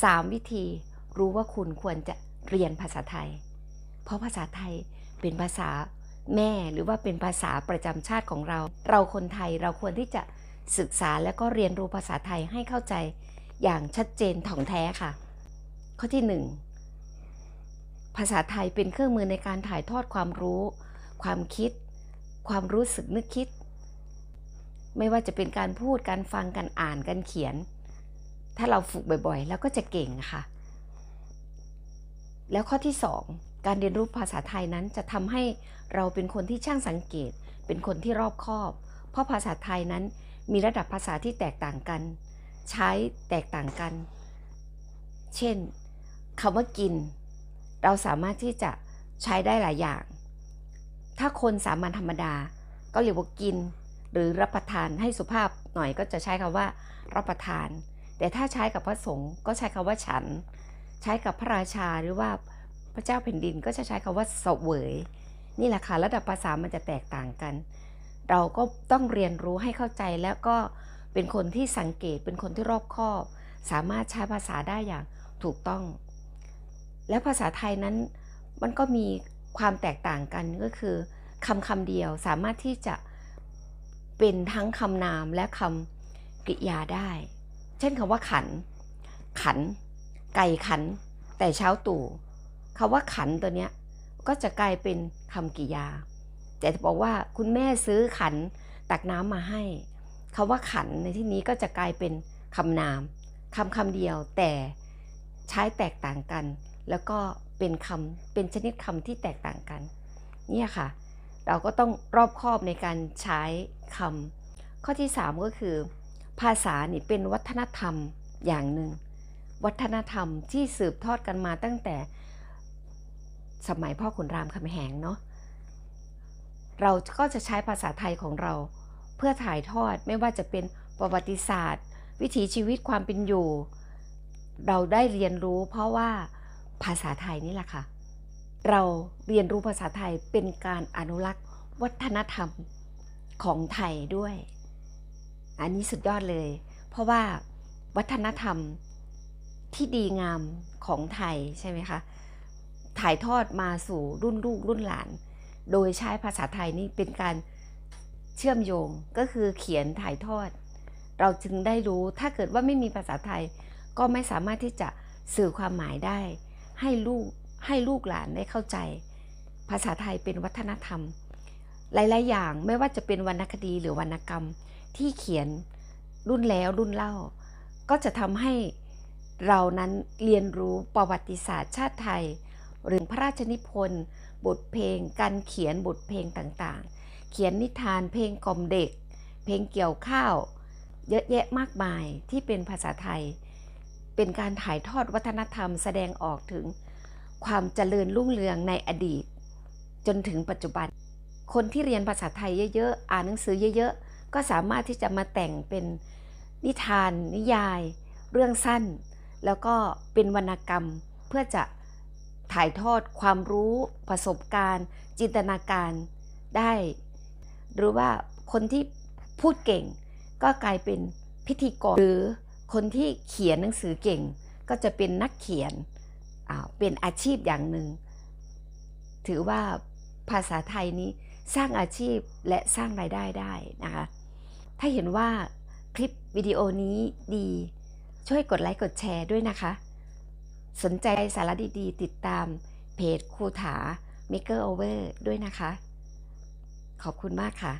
3 วิธีรู้ว่าคุณควรจะเรียนภาษาไทย เพราะภาษาไทยเป็นภาษาแม่หรือว่าเป็นภาษาประจำชาติของเรา เราคนไทยเราควรที่จะศึกษาและก็เรียนรู้ภาษาไทยให้เข้าใจอย่างชัดเจนถ่องแท้ค่ะ ข้อที่ 1 ภาษาไทยเป็นเครื่องมือในการถ่ายทอดความรู้ ความคิด ความรู้สึกนึกคิด ไม่ว่าจะเป็นการพูดการฟังการอ่านการเขียน ถ้าเราฝึกบ่อยๆ แล้วก็จะเก่งค่ะ แล้วข้อที่ 2 การเรียนรู้ภาษาไทยนั้นจะทำให้เราเป็นคนที่ช่างสังเกต เป็นคนที่รอบคอบ เพราะภาษาไทยนั้นมีระดับภาษาที่แตกต่างกัน ใช้แตกต่างกัน เช่นคำว่ากิน เราสามารถที่จะใช้ได้หลายอย่าง ถ้าคนสามัญธรรมดา ก็เรียกว่ากิน หรือรับประทานให้สุภาพหน่อยก็จะใช้คำว่า รับประทาน แต่ถ้าใช้กับพระสงฆ์ก็ใช้คำว่าฉัน ใช้กับพระราชาหรือว่าพระเจ้าแผ่นดินก็จะใช้คำว่าเสวย นี่แหละค่ะระดับภาษามันจะแตกต่างกัน เราก็ต้องเรียนรู้ให้เข้าใจแล้วก็เป็นคนที่สังเกตเป็นคนที่รอบคอบ สามารถใช้ภาษาได้อย่างถูกต้อง และภาษาไทยนั้นมันก็มีความแตกต่างกันก็คือคำคำเดียวสามารถที่จะเป็นทั้งคำนามและคำกริยาได้ เช่นคำว่าขัน ขัน ไก่ขัน แต่เช้าตู่คำว่าขันตัวเนี้ยก็จะกลายเป็นคำกริยา แต่จะบอกว่าคุณแม่ซื้อขันตักน้ำมาให้คำว่าขันในที่นี้ก็จะกลายเป็นคำนามคำคำเดียวแต่ใช้แตกต่างกัน แล้วก็เป็นคำเป็นชนิดคำที่แตกต่างกันเนี่ยค่ะ เราก็ต้องรอบคอบในการใช้คำข้อที่ 3 ก็คือ ภาษานี่เป็นวัฒนธรรมอย่างหนึ่ง วัฒนธรรมที่สืบทอดกันมาตั้งแต่สมัยพ่อขุนรามคำแหงเนาะเราก็จะใช้ภาษาไทยของเราเพื่อถ่ายทอดไม่ว่าจะเป็นประวัติศาสตร์ วิถีชีวิตความเป็นอยู่ เราได้เรียนรู้เพราะว่าภาษาไทยนี่แหละค่ะ เราเรียนรู้ภาษาไทยเป็นการอนุรักษ์วัฒนธรรมของไทยด้วย อันนี้สุดยอดเลย เพราะว่าวัฒนธรรมที่ดีงามของไทยใช่ไหมคะ ถ่ายทอดมาสู่รุ่นลูกรุ่นหลาน โดยใช้ภาษาไทยนี่เป็นการเชื่อมโยงก็คือเขียนถ่ายทอด เราจึงได้รู้ถ้าเกิดว่าไม่มีภาษาไทย ก็ไม่สามารถที่จะสื่อความหมายได้ ให้ลูกให้ลูกหลานได้เข้าใจ ภาษาไทยเป็นวัฒนธรรม หลายๆ อย่างไม่ว่าจะเป็นวรรณคดีหรือวรรณกรรมที่เขียนรุ่นแล้วรุ่นเล่า ก็จะทำให้เรานั้นเรียนรู้ประวัติศาสตร์ชาติไทย หรือพระราชนิพนธ์บทเพลง การเขียนบทเพลงต่างๆ เขียนนิทานเพลงกล่อมเด็ก เพลงเกี่ยวข้าว เยอะแยะมากมายที่เป็นภาษาไทย เป็นการถ่ายทอดวัฒนธรรมแสดงออกถึงความเจริญรุ่งเรืองในอดีต จนถึงปัจจุบัน คนที่เรียนภาษาไทยเยอะๆ อ่านหนังสือเยอะๆ ก็สามารถที่จะมาแต่งเป็นนิทาน นิยาย เรื่องสั้น แล้วก็เป็นวรรณกรรมเพื่อจะถ่ายทอดความรู้ประสบการณ์ จินตนาการได้ หรือว่าคนที่พูดเก่ง ก็กลายเป็นพิธีกรหรือคนที่เขียนหนังสือเก่ง ก็จะเป็นนักเขียนเป็นอาชีพอย่างหนึ่ง ถือว่าภาษาไทยนี้ สร้างอาชีพและสร้างรายได้ได้นะคะ ถ้าเห็นว่าคลิปวิดีโอนี้ดี ช่วยกดไลค์กดแชร์ด้วยนะคะ สนใจสาระดีๆ ติดตามเพจครูถา Maker Over ด้วยนะคะ ขอบคุณมากค่ะ